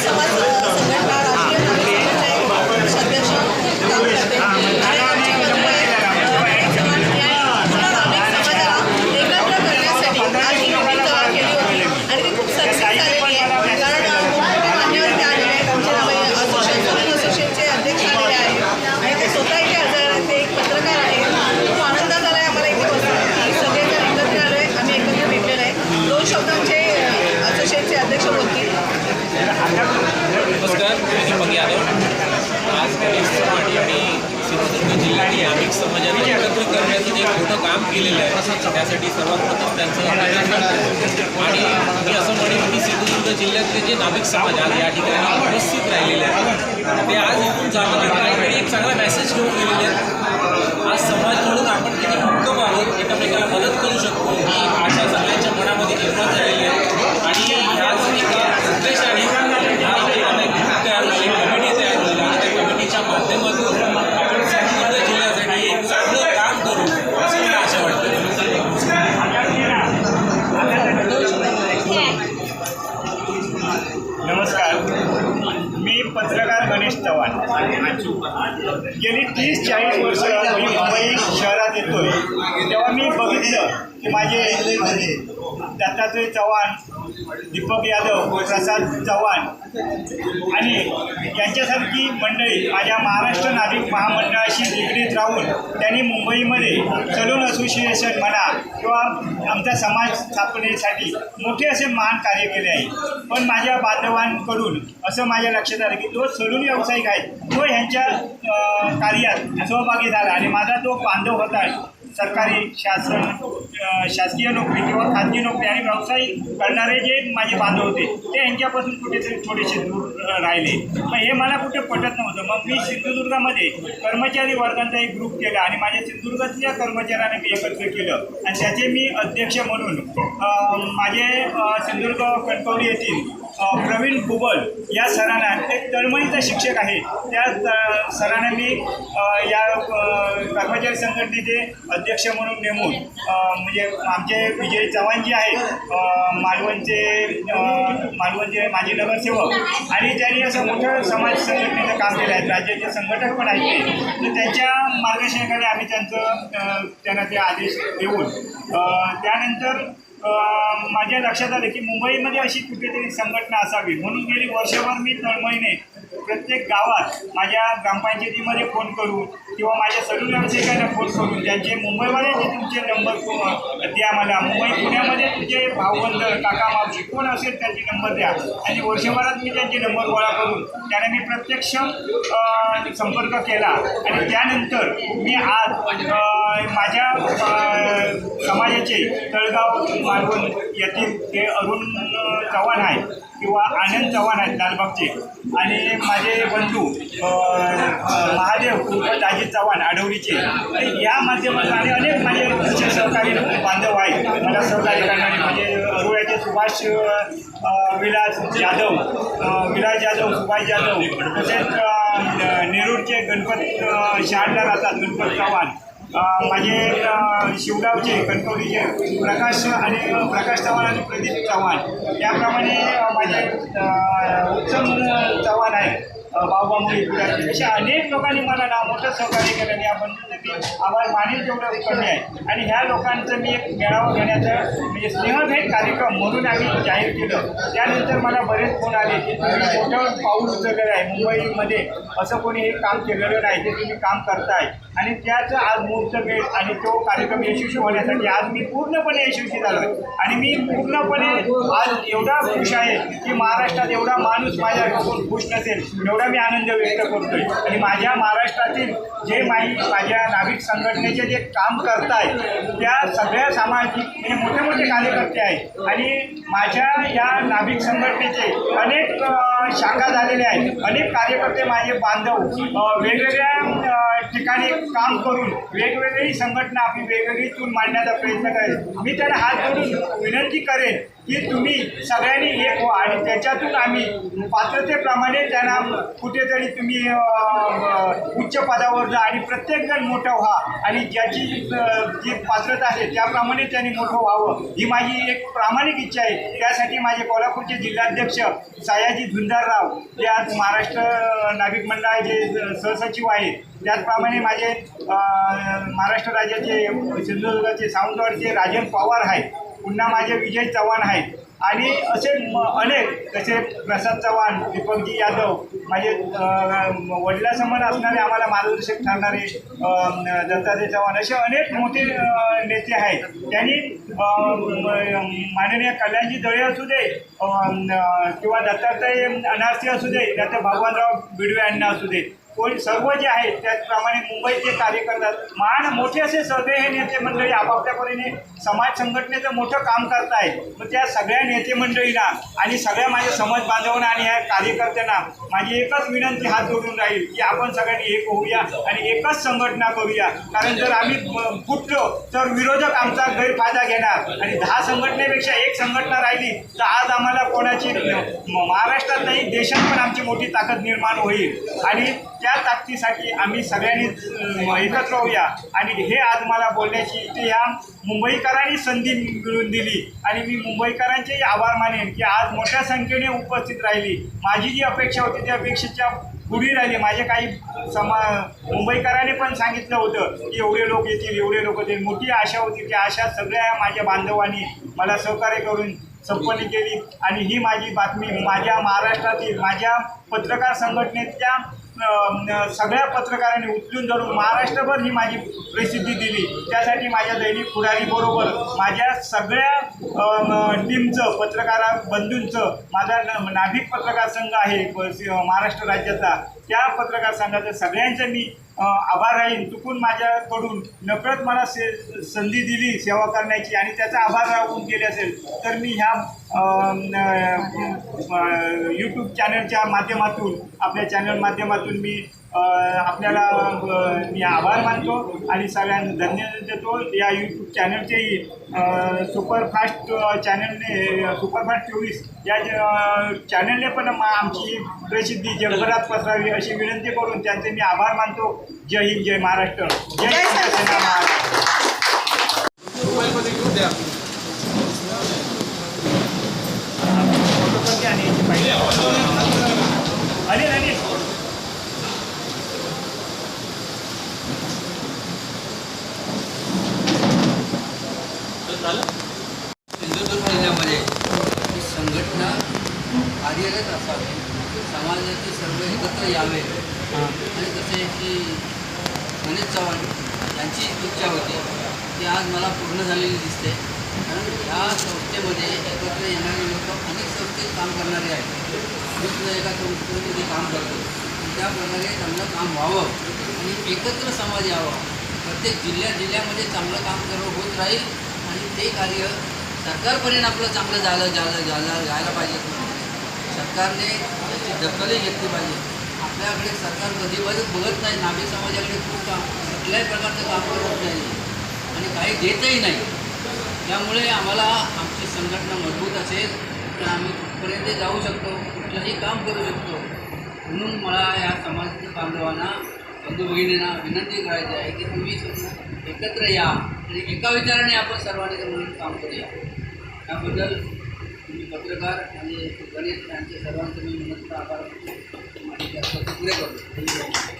नाभिक समाज अ, संघटना राष्ट्रीय नाभिक संघटना एक अध्यक्ष काम करते आणि आमच्या मधले अ, समाज या पूर्ण नाभिक समाजाला एकत्र करण्यासाठी आज ही मीटिंग अ, केली होती आणि ती खूप सक्सेस झालेली आहे कारण अ, मोठमोठे मान्यवर ते आलेले आहेत आमचे नावे असोसिएशन असोसिएशनचे अध्यक्ष आलेले आहेत आणि ते स्वतः इथे हजर आहेत ते एक पत्रकार आहेत खूप आनंद झाला आहे आम्हाला इथे बसून की सगळेजण एकत्र आलो आहे आम्ही एकत्र भेटलेलो आहे दोन शब्दांचे असोसिएशनचे अध्यक्ष बोलतील नमस्कार मी दीपक यादव आज गणेश समाज आणि सिंधुदुर्ग जिल्ह्याने आमिक समाजाला एकत्र करण्याचं जे मोठं काम केलेलं आहे. त्यासाठी सर्वात प्रथम त्यांचं अभिनंदन आणि मी असं म्हणेन की सिंधुदुर्ग जिल्ह्यातले जे नाभिक समाज आज या ठिकाणी उपस्थित राहिलेले आहेत. ते आज इथून जाणं काहीतरी एक चांगला मेसेज घेऊन गेलेले आहेत. आज समाज म्हणून आपण किती भक्कम आहोत एकमेकाला मदत करू शकतो ही आशा सगळ्यांच्या मनामध्ये निर्माण झालेली आहे आणि ह्याच एका उद्देशाने हा आपल्याला एक ग्रुप तयार झाली कमिटी तयार झाली आणि त्या कमिटीच्या माध्यमातून आपण सिंधुदुर्ग जिल्ह्यासाठी एक चांगलं काम करू असं मला आशा वाटते नमस्कार मी पत्रकार गणेश चव्हाण गेली तीस चाळीस वर्ष मी मुंबई शहरात येतोय तेव्हा मी बघितलं की माझे दत्तात्रय चव्हाण दीपक यादव प्रसाद चव्हाण आणि यांच्यासारखी मंडळी माझ्या महाराष्ट्र नागरिक महामंडळाशी निगडीत राहून त्यांनी मुंबईमध्ये सलून असोसिएशन म्हणा किंवा आमचा समाज स्थापनेसाठी मोठे असे महान कार्य केले आहे. पण माझ्या बांधवांकडून असं माझ्या लक्षात आलं की तो सलून व्यावसायिक आहे तो ह्यांच्या कार्यात सहभागी झाला आणि माझा तो बांधव होता. सरकारी शासन शासकीय नोकरी किंवा खाजगी नोकरी आणि व्यवसाय करणारे जे माझे बांधव होते ते यांच्यापासून कुठेतरी थोडेसे दूर राहिले. मग हे मला कुठे पटत नव्हतं. मग मी सिंधुदुर्गामध्ये कर्मचारी वर्गांचा एक ग्रुप केला आणि माझ्या सिंधुदुर्गातल्या कर्मचाऱ्यांना मी एकत्र केलं. आणि त्याचे मी अध्यक्ष म्हणून माझे सिंधुदुर्ग कणकवली येथील प्रवीण भुबल या सरांना एक तळमळीचा शिक्षक आहे त्या त- सरांना मी या कर्मचारी संघटनेचे अध्यक्ष म्हणून नेमून म्हणजे आमचे विजय चव्हाण जे आहेत मालवणचे मालवणचे माजी नगरसेवक आणि त्यांनी असं मोठं समाज संघटनेचं काम केलं आहे राज्याचे संघटक पण आहेत ते तर त्यांच्या मार्गदर्शनाखाली आम्ही त्यांचं त्यांना ते आदेश देऊन त्यानंतर माझ्या लक्षात आलं की मुंबईमध्ये अशी कुठेतरी संघटना असावी. म्हणून गेली वर्षभर मी तळमळीने प्रत्येक गावात माझ्या ग्रामपंचायतीमध्ये फोन करून किंवा माझ्या सर्व व्यावसायिकांना फोन करून त्यांचे मुंबईमध्ये जे तुमचे नंबर द्या मला. मुंबई पुण्यामध्ये तुमचे भाऊबंद काका मावशी कोण असेल त्यांचे नंबर द्या. आणि वर्षभरात मी त्यांचे नंबर गोळा करून त्यांना मी प्रत्यक्ष संपर्क केला. आणि त्यानंतर मी आज माझ्या समाजाचे तळगाव मालवण येथील ते अरुण चव्हाण आहे किंवा आनंद चव्हाण आहेत लालबागचे. आणि माझे बंधू महादेव उर्फ दाजी चव्हाण आडवलीचे या माध्यमातून आणि अनेक माझे सहकारी बांधव आहेत. मला सहकार्य करणारे म्हणजे अरुळ्याचे सुभाष विलास जाधव विलास जाधव सुभाष जाधव तसेच नेरूरचे गणपत अ, राहतात गणपत चव्हाण. माझे शिवगावचे कणकवलीचे प्रकाश आणि प्रकाश चव्हाण आणि प्रदीप चव्हाण. याप्रमाणे माझे उत्तम चव्हाण आहे अ, अशा अनेक लोकांनी मला ना मोठं सहकार्य केलं आणि आपण मी आभार मानेल तेवढं कमी आहे. आणि ह्या लोकांचं मी एक मेळावा घेण्याचं म्हणजे स्नेहभेट कार्यक्रम म्हणून आम्ही जाहीर केलं. त्यानंतर मला बरेच फोन आले की तुम्ही मोठं पाऊल उचललेलं आहे. मुंबईमध्ये असं कोणी हे काम केलेलं नाही ते तुम्ही काम करताय. आणि त्याचं आज मुहूर्तमेढ आणि तो कार्यक्रम यशस्वी होण्यासाठी आज मी पूर्णपणे यशस्वी झालो आहे. आणि मी पूर्णपणे आज एवढा खुश आहे की महाराष्ट्रात एवढा माणूस माझ्या खुश नसेल एवढा मी आनंद व्यक्त करतोय. आणि माझ्या महाराष्ट्रातील जे माई माझ्या नाविक संघटनेचे जे काम करताय त्या सगळ्या सामाजिक म्हणजे मोठे मोठे कार्यकर्ते आहेत. आणि माझ्या या नाविक संघटनेचे अनेक शाखा झालेल्या आहेत. अनेक कार्यकर्ते माझे बांधव वेगवेगळ्या ठिकाणी काम करून वेगवेगळी संघटना आपली वेगवेगळी चूल मांडण्याचा प्रयत्न करेल. मी त्यांना हात जोडून विनंती करेन की तुम्ही सगळ्यांनी एक व्हा आणि त्याच्यातून आम्ही पात्रतेप्रमाणे त्यांना कुठेतरी तुम्ही उच्च पदावर जा आणि प्रत्येकजण मोठं व्हा आणि ज्याची जी पात्रता आहे त्याप्रमाणे त्यांनी मोठं व्हावं. ही माझी एक प्रामाणिक इच्छा आहे. त्यासाठी माझे कोल्हापूरचे जिल्हाध्यक्ष सयाजी झुंजारराव जे आज महाराष्ट्र नागरिक मंडळाचे सहसचिव आहेत. त्याचप्रमाणे माझे महाराष्ट्र राज्याचे सिंधुदुर्गाचे सावंतवाडचे राजन पवार आहेत. पुन्हा माझे विजय चव्हाण आहेत. आणि असे अनेक जसे प्रसाद चव्हाण दीपकजी यादव माझे वडिलासमोर वडिलासमान असणारे आम्हाला मार्गदर्शक ठरणारे अं, दत्तात्रय चव्हाण असे अनेक मोठे नेते आहेत. त्यांनी माननीय कल्याणजी दळे असू दे किंवा दत्तात्रय अनारसे असू दे नाहीतर भगवानराव बिडवे यांना असू दे. कोणी सर्व जे आहेत त्याचप्रमाणे मुंबईचे कार्य करतात महान मोठे असे सगळे हे नेते मंडळी आपापल्या परीने समाज संघटनेचं मोठं काम करतायत मग त्या सगळ्या नेते मंडळींना आणि सगळ्या माझ्या समाज बांधवांना आणि या कार्यकर्त्यांना माझी एकच विनंती हात जोडून राहील की आपण सगळ्यांनी एक होऊया आणि एकच संघटना करूया. कारण जर आम्ही फुटलो तर विरोधक आमचा गैरफायदा घेणार. आणि दहा संघटनेपेक्षा एक संघटना राहिली तर आज आम्हाला कोणाची महाराष्ट्रात नाही देशात पण आमची मोठी ताकद निर्माण होईल. आणि त्या ताकदीसाठी आम्ही सगळ्यांनी एकत्र होऊया. आणि हे आज मला बोलण्याची इथे ह्या मुंबईकरांनी संधी मिळवून दिली. आणि मी मुंबईकरांचेही आभार मानेन की आज मोठ्या संख्येने उपस्थित राहिली. माझी जी अपेक्षा होती त्या अपेक्षेच्या पुढे राहिली. माझे काही समा मुंबईकरांनी पण सांगितलं होतं की एवढे लोक येतील एवढे लोक येतील मोठी आशा होती. त्या आशा सगळ्या माझ्या बांधवांनी मला सहकार्य करून संपन्न केली. आणि ही माझी बातमी माझ्या महाराष्ट्रातील माझ्या पत्रकार संघटनेच्या सगळ्या पत्रकारांनी उचलून धरून महाराष्ट्रभर ही माझी प्रसिद्धी दिली. त्यासाठी माझ्या दैनिक पुढारीबरोबर माझ्या सगळ्या टीमचं पत्रकारा बंधूंचं माझा न- नाभिक पत्रकार संघ आहे महाराष्ट्र राज्याचा त्या पत्रकार संघाचं सगळ्यांचं मी आभार राहीन. चुकून माझ्याकडून नकळत मला से संधी दिली सेवा करण्याची आणि त्याचा आभार राहून गेले असेल तर मी ह्या यूट्यूब चॅनलच्या माध्यमातून आपल्या चॅनल माध्यमातून मी आपल्याला मी आभार मानतो आणि सगळ्यांना धन्यवाद देतो. या यूट्यूब चॅनलचेही सुपरफास्ट चॅनलने सुपरफास्ट चोवीस या ज- चॅनलने पण मा- आमची प्रसिद्धी जगभरात पसरावी अशी विनंती करून त्यांचे मी आभार मानतो. जय हिंद जय महाराष्ट्र. जय महाराष्ट्र. फोटोकॉपी आणि याची पाहिजे. अनिल अनिल सिंधुदुर्ग जिल्ह्यामध्ये ही संघटना कार्यरत असावी समाजाचे सर्व एकत्र यावे. आणि तसे की गणेश चव्हाण यांची इच्छा होती ती आज मला पूर्ण झालेली दिसते. कारण या संस्थेमध्ये एकत्र येणारे व्यवस्थित काम करणारे आहेत. मी सुद्धा एका संस्थेमध्ये काम करतो त्याप्रकारे चांगलं काम व्हावं आणि एकत्र समाज यावा. प्रत्येक जिल्ह्या जिल्ह्यामध्ये चांगलं काम करत होत राहील आणि ते कार्य सरकारपर्यंत आपलं चांगलं झालं झालं झालं जायला पाहिजे. सरकारने त्याची दखलही घेतली पाहिजे. आपल्याकडे सरकार कधी बघत बघत नाही. नाभिक समाजाकडे खूप काम कुठल्याही प्रकारचं काम करत नाही. आणि काही देतही नाही. त्यामुळे आम्हाला आमची संघटना मजबूत असेल तर आम्ही पर्यंत जाऊ शकतो कुठलंही काम करू शकतो. म्हणून मला या समाज बांधवांना बंधू भगिनींना विनंती करायची आहे की तुम्ही एकत्र या आणि एका विचाराने आपण सर्वांनी म्हणून काम करूया. त्याबद्दल तुम्ही पत्रकार आणि गणेश यांचे सर्वांचे मी विनंती आभार मानतो. माझी करतो